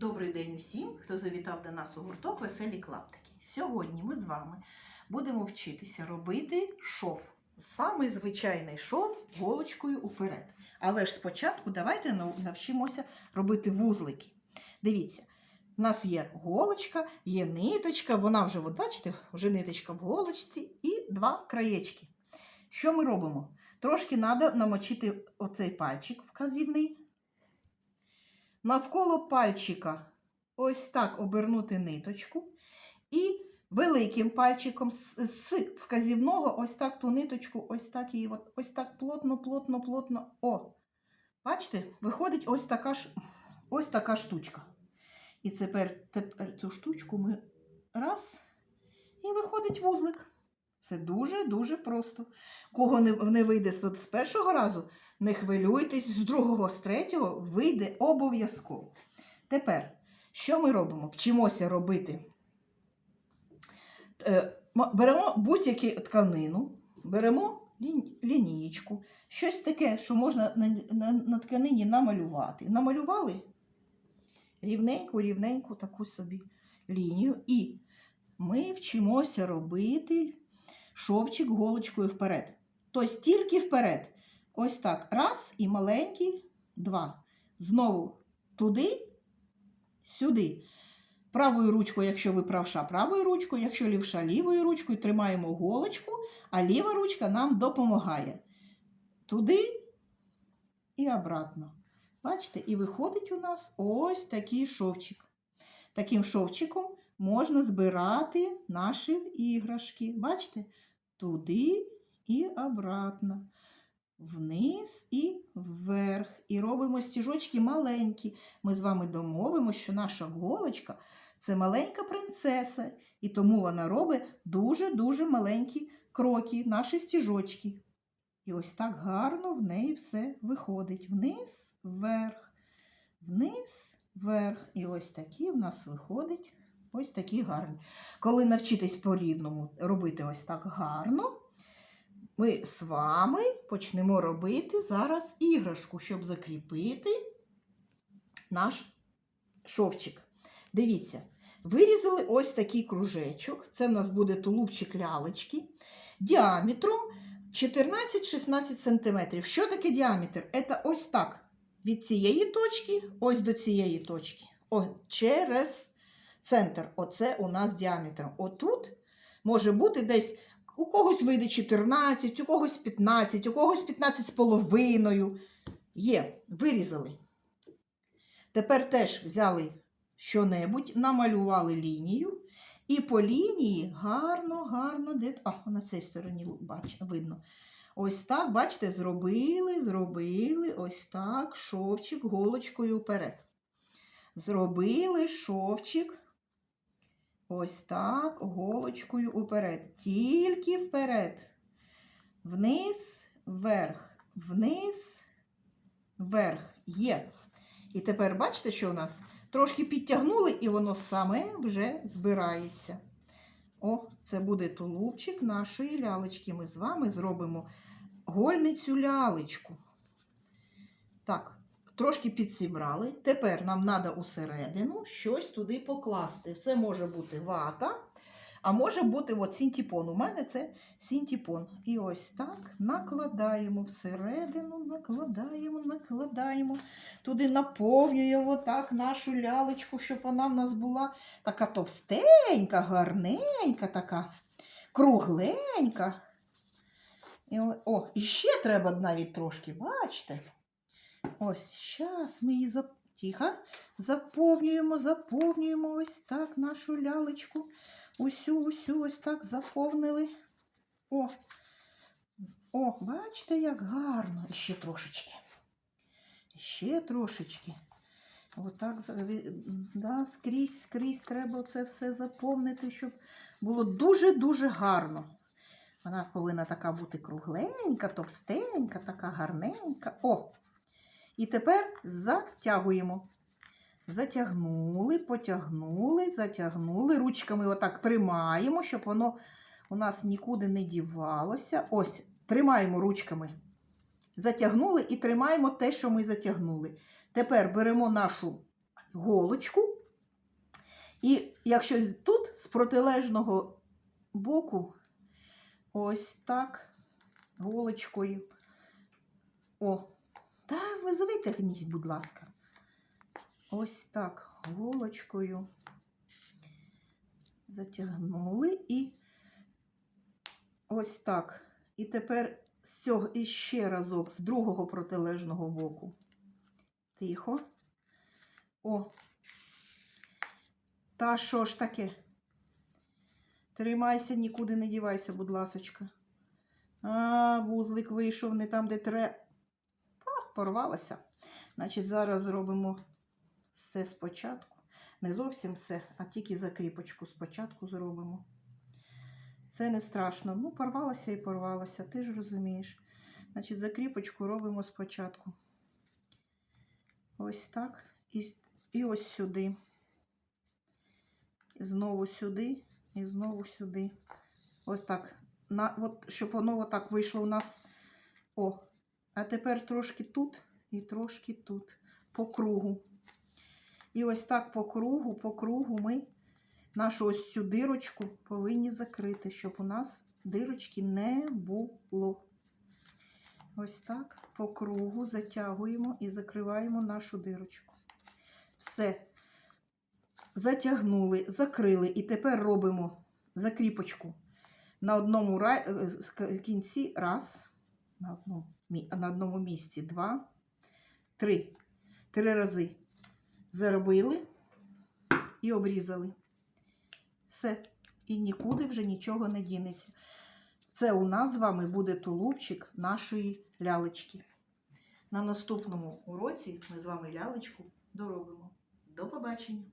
Добрий день усім, хто завітав до нас у гурток Веселі клаптики. Сьогодні ми з вами будемо вчитися робити шов. Самий звичайний шов голочкою уперед. Але ж спочатку давайте навчимося робити вузлики. Дивіться, в нас є голочка, є ниточка, вона вже, от бачите, вже ниточка в голочці і два краєчки. Що ми робимо? Трошки треба намочити оцей пальчик вказівний. Навколо пальчика ось так обернути ниточку і великим пальчиком з, вказівного ось так ту ниточку, ось так її, ось так плотно, плотно, плотно. О! Бачите, виходить ось така ж, ось така штучка. І тепер, тепер цю штучку ми раз, і виходить вузлик. Це дуже-дуже просто. Кого не, не вийде з першого разу, не хвилюйтесь, з другого, з третього вийде обов'язково. Тепер, що ми робимо? Вчимося робити. Е, Беремо будь-яку тканину, беремо лі- лінієчку, щось таке, що можна на, на, на тканині намалювати. Намалювали рівненьку, рівненьку таку собі лінію. І ми вчимося робити шовчик голочкою вперед. Тобто тільки вперед. Ось так. Раз і маленький, два. Знову туди, сюди. Правою ручкою, якщо ви правша, правою ручкою, якщо лівша лівою ручкою, тримаємо голочку, а ліва ручка нам допомагає. Туди і обратно. Бачите, і виходить у нас ось такий шовчик. Таким шовчиком можна збирати наші іграшки. Бачите? Туди і обратно. Вниз і вверх. І робимо стіжочки маленькі. Ми з вами домовимо, що наша голочка це маленька принцеса, і тому вона робить дуже-дуже маленькі кроки, наші стіжочки. І ось так гарно в неї все виходить. Вниз, вверх, вниз, вверх. І ось такі в нас виходить ось такі гарні. Коли навчитесь по-рівному робити ось так гарно, ми з вами почнемо робити зараз іграшку, щоб закріпити наш шовчик. Дивіться, вирізали ось такий кружечок. Це в нас буде тулубчик лялечки діаметром 14-16 см. Що таке діаметр? Це ось так. Від цієї точки ось до цієї точки. О, через центр. Оце у нас діаметр. Отут може бути десь у когось вийде 14, у когось 15, у когось 15 з половиною. Є, вирізали. Тепер теж взяли що-небудь, намалювали лінію. І по лінії гарно, гарно, де. А, на цій стороні бач, видно. Ось так, бачите, зробили, зробили ось так шовчик голочкою вперед. Зробили шовчик ось так голочкою уперед. Тільки вперед. Вниз, вверх, вниз, вверх. Є. І тепер бачите, що у нас? Трошки підтягнули, і воно саме вже збирається. О, це буде тулубчик нашої лялечки. Ми з вами зробимо гольницю лялечку. Так, трошки підсібрали. Тепер нам треба усередину щось туди покласти. Це може бути вата, а може бути от синтепон. У мене це синтепон. І ось так накладаємо всередину, накладаємо, накладаємо. Туди наповнюємо так нашу лялечку, щоб вона в нас була така товстенька, гарненька, така кругленька. І, о, і ще треба навіть трошки, бачите? Ось, зараз ми її зап... Тихо. заповнюємо, заповнюємо ось так нашу лялечку. Усю, усю ось так заповнили. О, о, бачите, як гарно. Ще трошечки. Ще трошечки. Отак да, скрізь, скрізь треба це все заповнити, щоб було дуже-дуже гарно. Вона повинна така бути кругленька, товстенька, така гарненька. О! І тепер затягуємо. Затягнули, потягнули, затягнули. Ручками отак тримаємо, щоб воно у нас нікуди не дівалося. Ось, тримаємо ручками. Затягнули і тримаємо те, що ми затягнули. Тепер беремо нашу голочку. І якщо тут з протилежного боку, ось так, голочкою. О, та ви витягніть, будь ласка. Ось так, голочкою затягнули і ось так. І тепер з цього іще разок з другого протилежного боку. Тихо. О. Та що ж таке? Тримайся, нікуди не дівайся, будь ласочка. А, вузлик вийшов не там, де треба. Порвалася. Значить, зараз зробимо все спочатку. Не зовсім все, а тільки закріпочку спочатку зробимо. Це не страшно. Ну, порвалося і порвалося, ти ж розумієш. Значить, закріпочку робимо спочатку. Ось так. І, і ось сюди. І знову сюди, і знову сюди. Ось так. На, от, щоб воно отак вийшло у нас. О. А тепер трошки тут і трошки тут. По кругу. І ось так по кругу, по кругу ми нашу ось цю дирочку повинні закрити, щоб у нас дирочки не було. Ось так по кругу затягуємо і закриваємо нашу дирочку. Все. Затягнули, закрили. І тепер робимо закріпочку на одному е, кінці раз, на, одному, на одному місці два, три. Три рази заробили і обрізали. Все. І нікуди вже нічого не дінеться. Це у нас з вами буде тулубчик нашої лялечки. На наступному уроці ми з вами лялечку доробимо. До побачення!